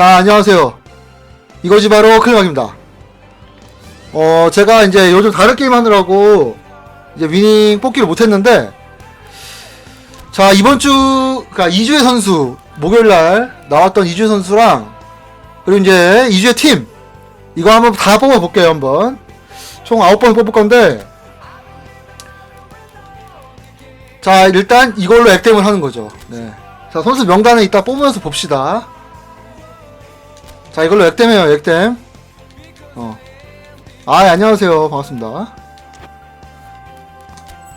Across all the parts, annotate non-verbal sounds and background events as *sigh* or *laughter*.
자, 안녕하세요. 이거지 바로 클리막입니다. 어, 제가 이제 요즘 다른 게임 하느라고 이제 위닝 뽑기를 못했는데, 자, 이번 주, 그니까 이주의 선수, 목요일 날 나왔던 이주의 선수랑, 그리고 이제 이주의 팀, 이거 한번 다 뽑아볼게요, 한번. 총 9번 뽑을 건데, 자, 일단 이걸로 액땜을 하는 거죠. 네. 자, 선수 명단을 이따 뽑으면서 봅시다. 자, 이걸로 액땜해요, 액땜. 어. 아, 안녕하세요. 반갑습니다.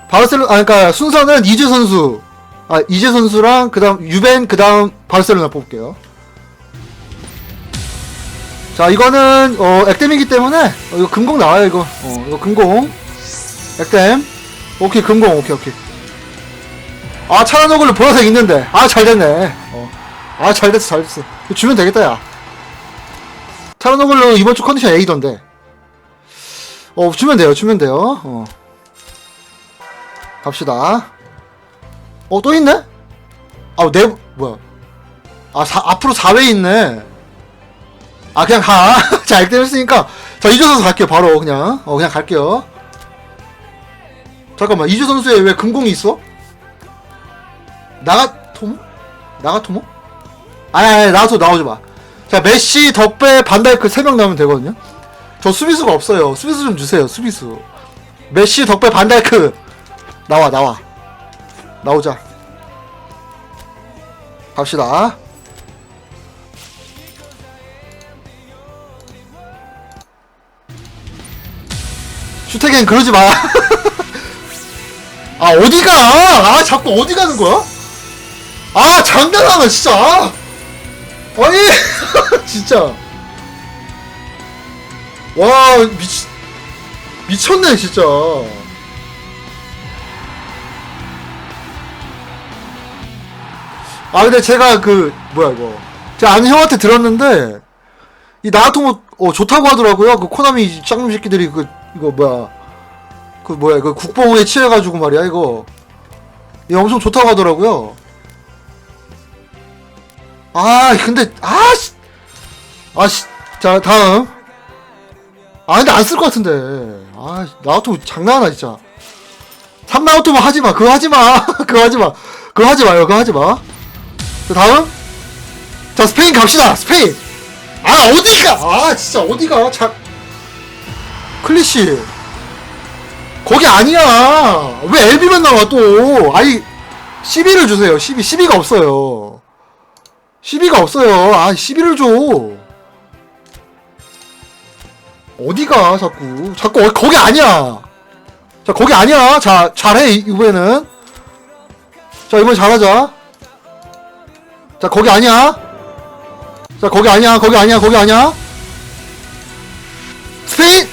바르셀로, 아, 그니까 순서는 이재 선수. 아, 이재 선수랑 그 다음, 유벤, 그 다음 바르셀로나 뽑을게요. 자, 이거는, 어, 액땜이기 때문에, 어, 이거 금공 나와요, 이거. 어, 이거 금공. 액땜. 오케이, 금공, 오케이, 오케이. 아, 차라노글로 보라색 있는데. 아, 잘 됐네. 어. 아, 잘 됐어, 잘 됐어. 이거 주면 되겠다, 야. 차라노글로 이번 주 컨디션 A던데. 어, 주면 돼요, 주면 돼요. 어. 갑시다. 어, 또 있네? 아, 네, 뭐야. 아, 사, 앞으로 4회 있네. 아, 그냥 가. *laughs* 자, 액땜 했으니까. 자, 이주 선수 갈게요, 바로. 그냥. 어, 그냥 갈게요. 잠깐만, 이주 선수에 왜 금공이 있어? 나가토모? 나가토모? 아니, 아니, 나가토 나오지 마. 자, 메시, 덕배, 반다이크 3명 나오면 되거든요? 저 수비수가 없어요. 수비수 좀 주세요, 수비수. 메시, 덕배, 반다이크. 나와, 나와. 나오자. 갑시다. 슈테겐 그러지 마. *laughs* 아, 어디가? 아, 자꾸 어디 가는 거야? 아, 장난하나, 진짜. 아니, 진짜. 와, 미치, 미쳤네, 진짜. 아, 근데 제가 그, 뭐야, 이거. 제가 아는 형한테 들었는데, 이 나가토모, 어, 좋다고 하더라고요. 그 코나미 짱놈 새끼들이 그, 이거 뭐야. 그 뭐야, 그 국뽕에 취해가지고 말이야, 이거. 이거 엄청 좋다고 하더라고요. 아, 근데, 아, 씨. 아, 씨. 자, 다음. 아, 근데 안 쓸 것 같은데. 아, 나우토 장난하나, 진짜. 3나우토만 하지 마. 그거 하지 마. *laughs* 그거 하지 마. 그거 하지 마요. 그거 하지 마. 자, 다음. 자, 스페인 갑시다. 스페인. 아, 어디가? 아, 진짜, 어디가? 자. 클리시. 거기 아니야. 왜 LB만 나와, 또. 아니, 12를 주세요. 12. 12가 없어요. 12가 없어요. 아, 12를 줘. 어디가, 자꾸. 자꾸, 어, 거기 아니야. 자, 거기 아니야. 자, 잘해, 이- 이번에는. 자, 이번에 잘하자. 자, 거기 아니야. 자, 거기 아니야. 거기 아니야. 거기 아니야. 스페인?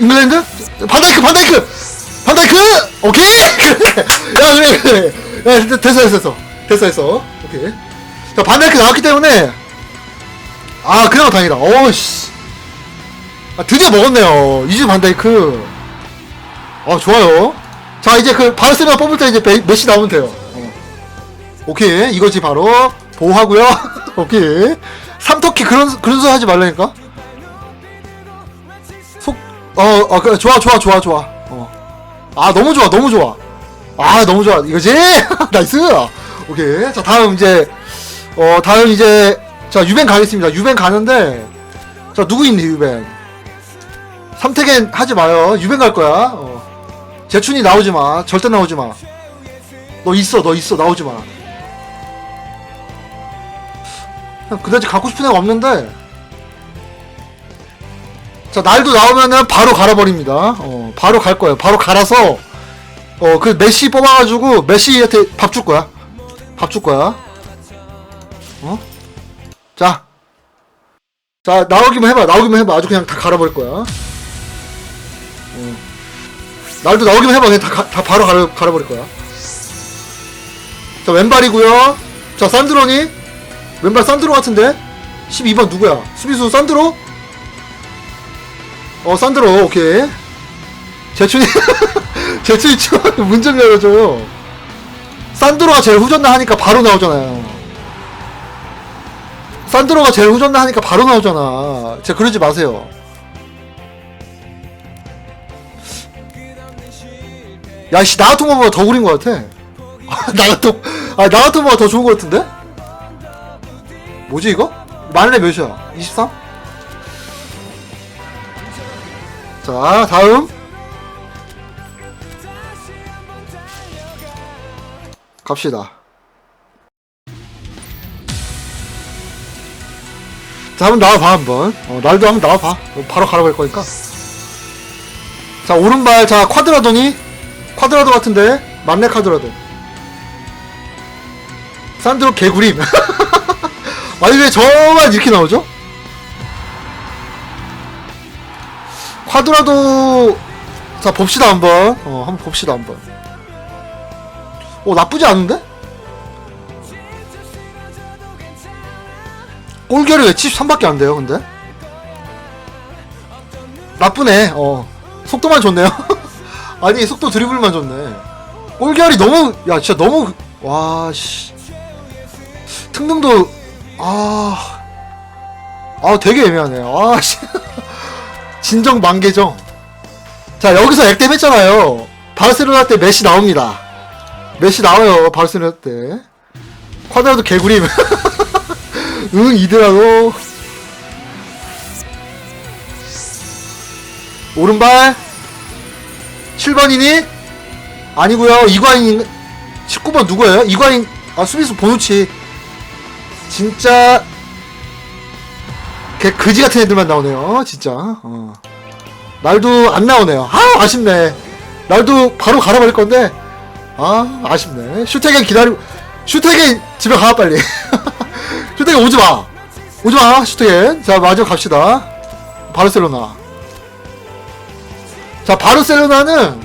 잉글랜드? 반다이크, 반다이크! 반다이크! 오케이! *laughs* 야, 그래, 그래. 야, 됐- 됐어, 됐어, 됐어. 됐어, 됐어. 오케이. 자, 반다이크 나왔기 때문에. 아, 그나마 다행이다. 어우씨. 아, 드디어 먹었네요. 이즈 반다이크. 어, 좋아요. 자, 이제 그, 바르셀로나 뽑을 때 이제 메, 메시 나오면 돼요. 어. 오케이. 이거지, 바로. 보호하고요 *laughs* 오케이. 삼터키 그런, 그런 소리 하지 말라니까? 속, 어, 어, 그, 좋아, 좋아, 좋아, 좋아. 어. 아, 너무 좋아, 너무 좋아. 아, 너무 좋아. 이거지? *laughs* 나이스! 오케이. 자, 다음 이제, 어, 다음 이제, 자, 유벤 가겠습니다. 유벤 가는데, 자, 누구 있니, 유벤? 삼태겐 하지 마요. 유벤 갈 거야. 어. 재춘이 나오지 마. 절대 나오지 마. 너 있어, 너 있어. 나오지 마. 그다지 갖고 싶은 애가 없는데, 자, 날도 나오면은 바로 갈아버립니다. 어, 바로 갈 거예요. 바로 갈아서, 어, 그 메시 뽑아가지고 메시한테 밥 줄 거야. 밥 줄 거야. 어? 자. 자, 나오기만 해봐. 나오기만 해봐. 아주 그냥 다 갈아버릴 거야. 어. 날도 나오기만 해봐. 그냥 다, 가- 다 바로 갈아, 갈아버릴 거야. 자, 왼발이고요 자, 산드로니. 왼발 산드로 같은데? 12번 누구야? 수비수 산드로? 어, 산드로, 오케이. 재춘이, *laughs* 재춘이 치고 문좀 열어줘요. 산드로가 제일 후졌나 하니까 바로 나오잖아요. 산드로가 제일 후졌나 하니까 바로 나오잖아. 진짜 그러지 마세요. 야, 씨, 나가토마보다 더 구린 것 같아. 아, 나가토마가 더 좋은 것 같은데? 뭐지, 이거? 만렙 몇이야? 23? 자, 다음. 갑시다. 자, 한번 나와봐, 한번. 어, 날도 한번 나와봐. 어, 바로 가라고 할 거니까. 자, 오른발, 자, 쿼드라도니? 쿼드라도 같은데? 만렙 쿼드라도. 산드로 개구림. 아니, 왜 저만 이렇게 나오죠? 쿼드라도, 자, 봅시다, 한번. 어, 한번 봅시다, 한번. 오, 나쁘지 않은데? 골결이 왜 73밖에 안 돼요, 근데? 나쁘네, 어. 속도만 좋네요. *laughs* 아니, 속도 드리블만 좋네. 골결이 너무, 야, 진짜 너무, 와, 씨. 특능도, 아. 아, 되게 애매하네. 아, 씨. *laughs* 진정 만개정. 자, 여기서 액땜 했잖아요. 바르셀로나 때 메시 나옵니다. 메시 나와요, 바르셀로나 때. 쿼드라도 개구림. *laughs* 응, 이더라고. 오른발. 7번이니? 아니고요 이과인, 19번 누구예요? 이과인, 아, 수비수 보누치. 진짜, 개 그지 같은 애들만 나오네요, 진짜. 어. 날도 안 나오네요. 아, 아쉽네. 날도 바로 갈아버릴 건데. 아, 아쉽네. 슈테겐 기다리고, 슈테겐 집에 가, 빨리. *laughs* 슈테겐 오지 마. 오지 마, 슈테겐. 자, 마지막 갑시다. 바르셀로나. 자, 바르셀로나는,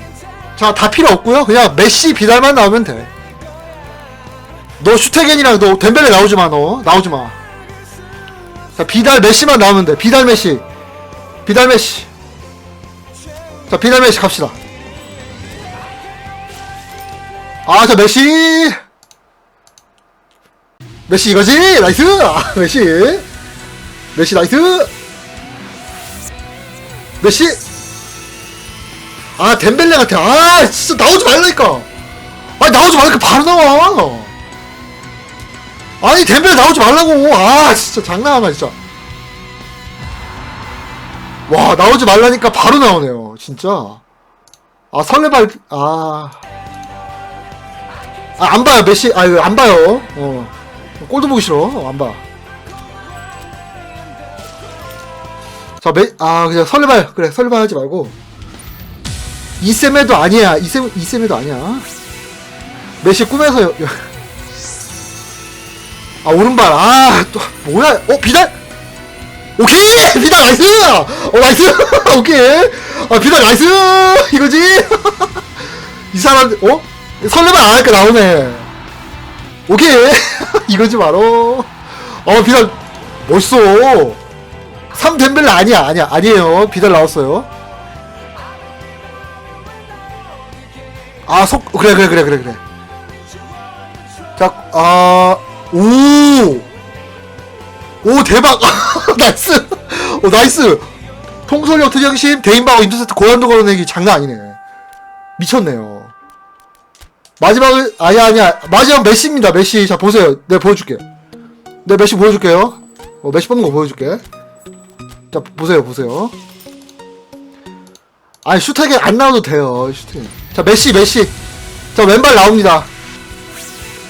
자, 다 필요 없고요 그냥 메시 비달만 나오면 돼. 너 슈테겐이랑 너 덴벨레 나오지 마, 너. 나오지 마. 자, 비달 메시만 나오면 돼. 비달 메시. 비달 메시. 자, 비달 메시 갑시다. 아, 자, 메시! 메시 이거지? 나이스! 아, 메시! 메시 나이스! 메시! 아, 덴벨레 같아. 아, 진짜 나오지 말라니까! 아니, 나오지 말라니까 바로 나와! 아니, 덴벨레 나오지 말라고! 아, 진짜 장난하나, 진짜. 와, 나오지 말라니까 바로 나오네요. 진짜. 아, 설레발, 아. 아, 안 봐요, 메시, 아, 안 봐요. 어. 골도 보기 싫어. 어, 안 봐. 자, 메, 아, 그냥 설레발. 그래, 설레발 하지 말고. 이셈에도 아니야. 이셈, 이셈에도 아니야. 메시 꿈에서, 여, 여. 아, 오른발. 아, 또, 뭐야. 어, 비달? 오케이! 비달 나이스! 어, 나이스! *laughs* 오케이! 아, 비달 나이스! 이거지? *laughs* 이 사람, 어? 설레발 안 할까 나오네. 오케이. *laughs* 이거지 바로. 어, 비달, 멋있어. 3 덴벨레 아니야, 아니야, 아니에요. 비달 나왔어요. 아, 속, 그래, 그래, 그래, 그래, 그래. 자, 아, 오! 오, 대박! *laughs* 나이스! 오, 나이스! 통솔력 특영심, 대인방어 인터셉트 고난도 걸어내기 장난 아니네. 미쳤네요. 마지막은 아니야 아니야 마지막 메시입니다 메시 자 보세요 내가 보여줄게 내 메시 보여줄게요 어, 메시 뽑는 거 보여줄게 자 보세요 보세요 아니 슈타게 안 나와도 돼요 슈팅 자 메시 메시. 자 왼발 나옵니다.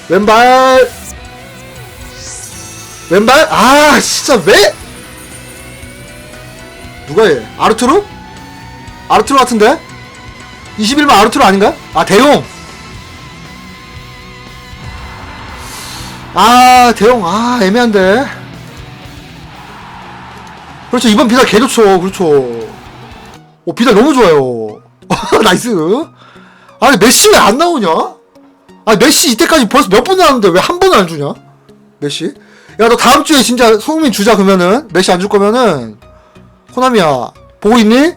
왼발. 왼발? 아 진짜 왜? 누가 얘? 아르투르 아르투르 같은데? 21만 아르투르 아닌가? 아 대용. 아 대용. 아 애매한데. 그렇죠. 이번 비달 개 좋죠. 그렇죠. 오 비달 너무 좋아요. *laughs* 나이스 아니 메시 왜 안 나오냐? 아니 메시 이때까지 벌써 몇 번 나왔는데 왜 한 번을 안 주냐? 메시? 야 너 다음 주에 진짜 소국민 주자 그러면은. 메시 안 줄 거면은. 호남이야. 보고 있니?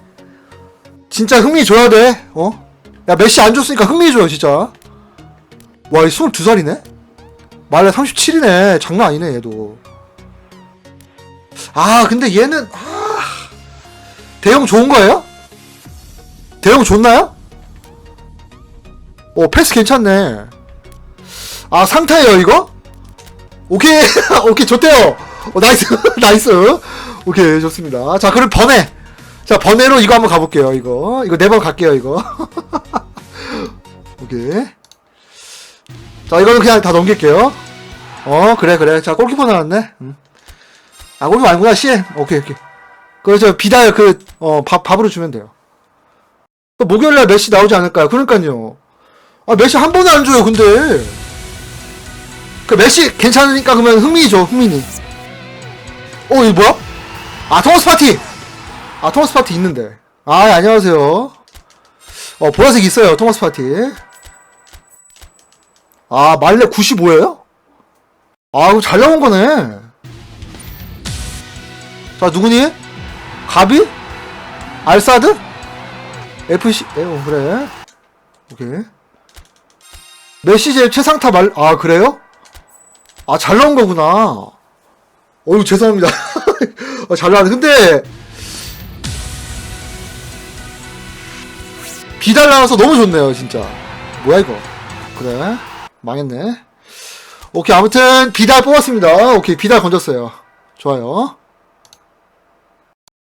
진짜 흥미 줘야 돼 어? 야 메시 안 줬으니까 흥미 줘요 진짜. 와이 22살이네? 말레 37이네. 장난 아니네 얘도. 아, 근데 얘는, 아, 대형 좋은 거예요? 대형 좋나요? 오, 패스 괜찮네. 아, 상타예요, 이거? 오케이, *laughs* 오케이, 좋대요. 어, 나이스, *laughs* 나이스. 오케이, 좋습니다. 자, 그럼 번외. 자, 번외로 이거 한번 가볼게요, 이거. 이거 네 번 갈게요, 이거. *laughs* 오케이. 자, 이거는 그냥 다 넘길게요. 어, 그래, 그래. 자, 골키퍼 나왔네. 음. 아, 골키퍼 아니구나, CM. 오케이, 오케이. 그, 저, 비달, 그, 어, 밥, 밥으로 주면 돼요. 또 목요일날 메시 나오지 않을까요? 그러니까요. 아, 메시 한 번에 안 줘요, 근데. 그, 메시 괜찮으니까 그러면 흥민이. 어, 이거 뭐야? 아, 토마스 파티! 아, 토마스 파티 있는데. 아, 예, 안녕하세요. 어, 보라색 있어요, 토마스 파티. 아, 말레 95예요? 아, 이거 잘 나온 거네. 자, 누구니? 가비? 알사드? FC, 에, 어, 그래. 오케이. 메시제 최상타 말, 아, 그래요? 아, 잘 나온 거구나. 어유 죄송합니다. 어, *laughs* 잘 나왔네. 근데, 비달 나와서 너무 좋네요, 진짜. 뭐야, 이거. 그래. 망했네. 오케이, 아무튼, 비달 뽑았습니다. 오케이, 비달 건졌어요. 좋아요.